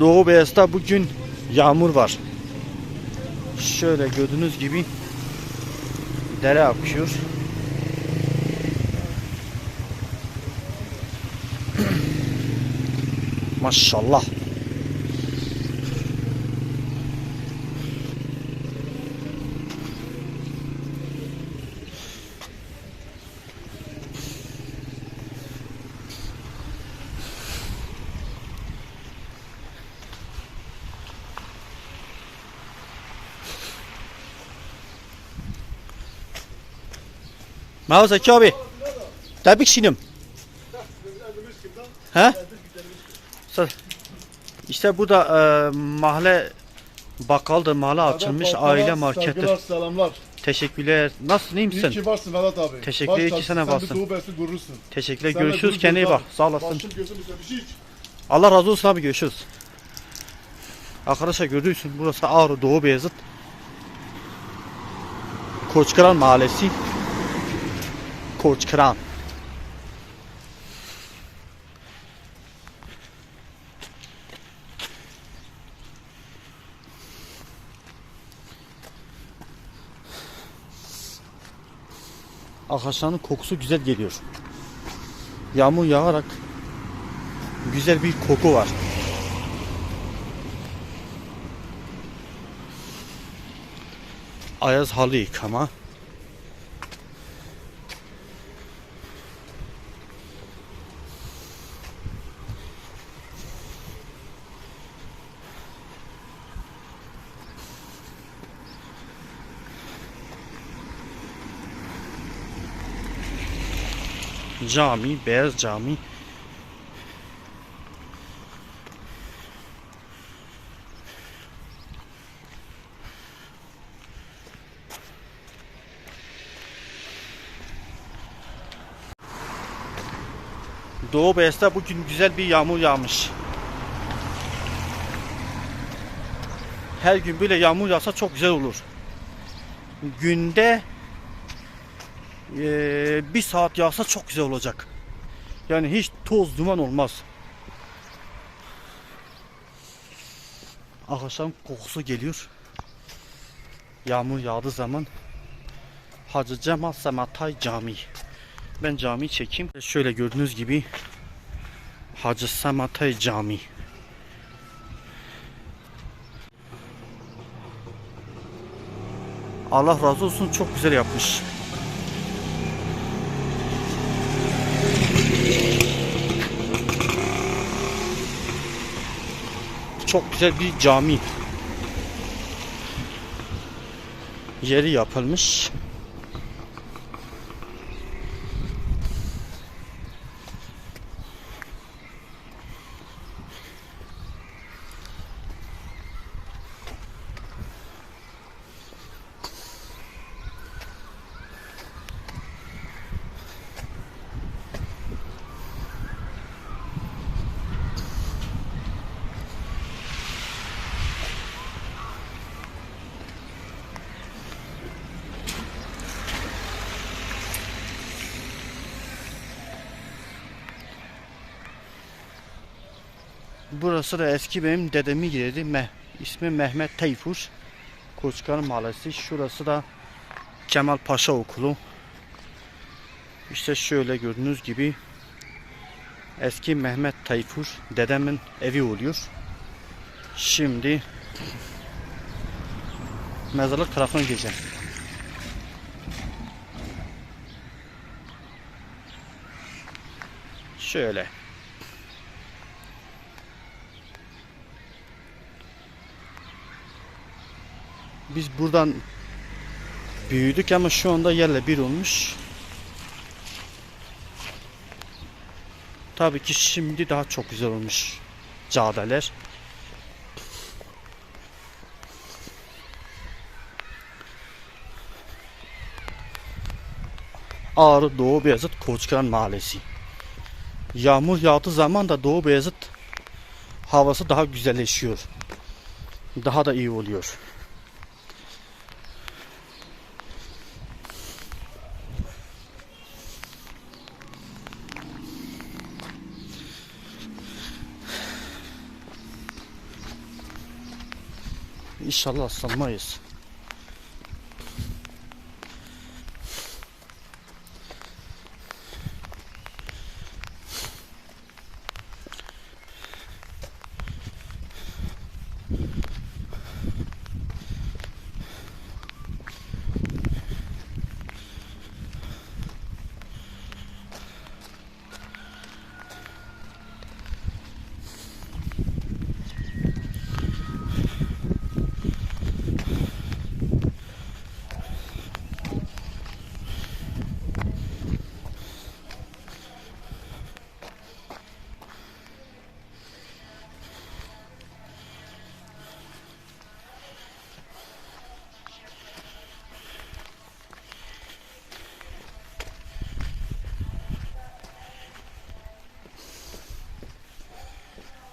Doğu Beyaz'da bugün yağmur var. Şöyle gördüğünüz gibi dere akıyor. Maşallah. Merhaba Zeki abi. Tebrik şinim. He? İşte bu da e, mahalle bakkaldır, mahalle açılmış Vedat, aile Saygılar, markettir. selamlar. Teşekkürler. Nasılsın iyi İyi misin? ki varsın Vedat abi. Teşekkür Baş ederim ki sana sen varsın. bir Doğu Beyazı gurursun. Teşekkürler. Sen de Görüşürüz. Kendine iyi bak. Sağ olasın. Başım gözüm şey. Allah razı olsun abi görüşürüz. Arkadaşlar görüyorsun burası Ağrı Doğu Beyazıt. Koçkıran Mahallesi. Koçkıran. Ağaçların kokusu güzel geliyor. Yağmur yağarak güzel bir koku var. Ayaz halı yıkama. Cami, beyaz cami. Doğu Beyaz'da bugün güzel bir yağmur yağmış. Her gün böyle yağmur yağsa çok güzel olur. Günde eee, bir saat yağsa çok güzel olacak. Yani hiç toz duman olmaz. Akşam kokusu geliyor. Yağmur yağdığı zaman Hacı Cemal Sematay Camii. Ben cami çekeyim. Şöyle gördüğünüz gibi Hacı Samatay Camii. Allah razı olsun çok güzel yapmış. Çok güzel bir cami. Yeri yapılmış. Burası da eski benim dedemin yeri. Meh, ismi Mehmet Tayfur. Koçkar Mahallesi. Şurası da Kemal Paşa Okulu. İşte şöyle gördüğünüz gibi eski Mehmet Tayfur dedemin evi oluyor. Şimdi mezarlık tarafına gireceğim. Şöyle. Biz buradan büyüdük ama şu anda yerle bir olmuş. Tabii ki şimdi daha çok güzel olmuş caddeler. Ağrı Doğu Beyazıt Koçkan Mahallesi. Yağmur yağdığı zaman da Doğu Beyazıt havası daha güzelleşiyor. Daha da iyi oluyor. İnşallah ıslanmayız.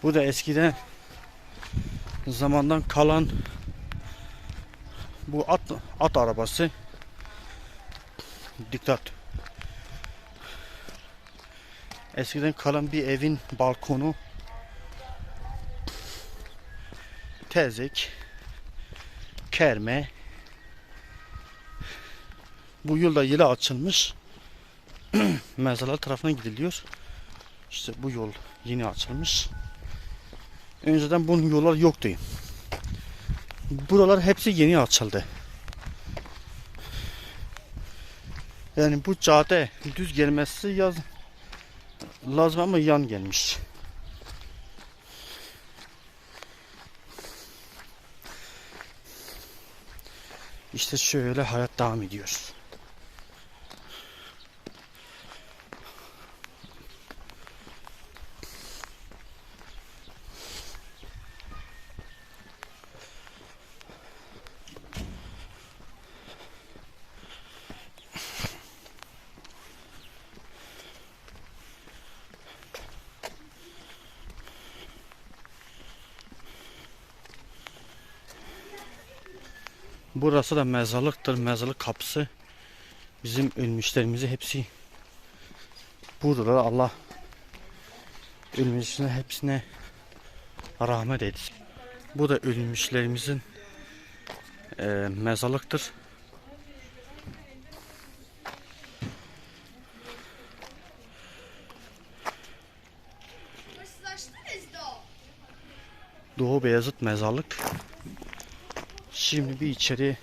Bu da eskiden zamandan kalan bu at at arabası. Dikkat. Eskiden kalan bir evin balkonu. Tezek. Kerme. Bu yılda yıla açılmış. Mezarlar tarafına gidiliyor. İşte bu yol yeni açılmış. Önceden bunun yollar yoktu. Buralar hepsi yeni açıldı. Yani bu cadde düz gelmesi yaz lazım ama yan gelmiş. İşte şöyle hayat devam ediyor. Burası da mezarlıktır. Mezarlık kapısı. Bizim ölmüşlerimizi hepsi buradalar. Allah ölmüşlerine hepsine rahmet etsin. Bu da ölmüşlerimizin e, mezarlıktır. Doğu Beyazıt mezarlık. Şimdi bir içeri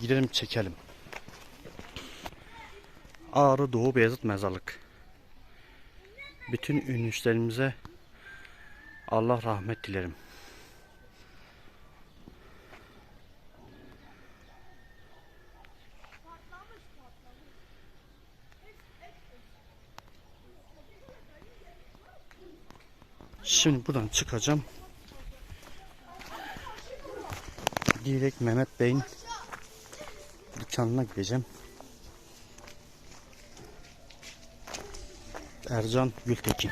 gidelim çekelim. Ağrı Doğu Beyazıt mezarlık. Bütün ünlülerimize Allah rahmet dilerim. Şimdi buradan çıkacağım. Direkt Mehmet Bey'in dükkanına gideceğim. Ercan Gültekin.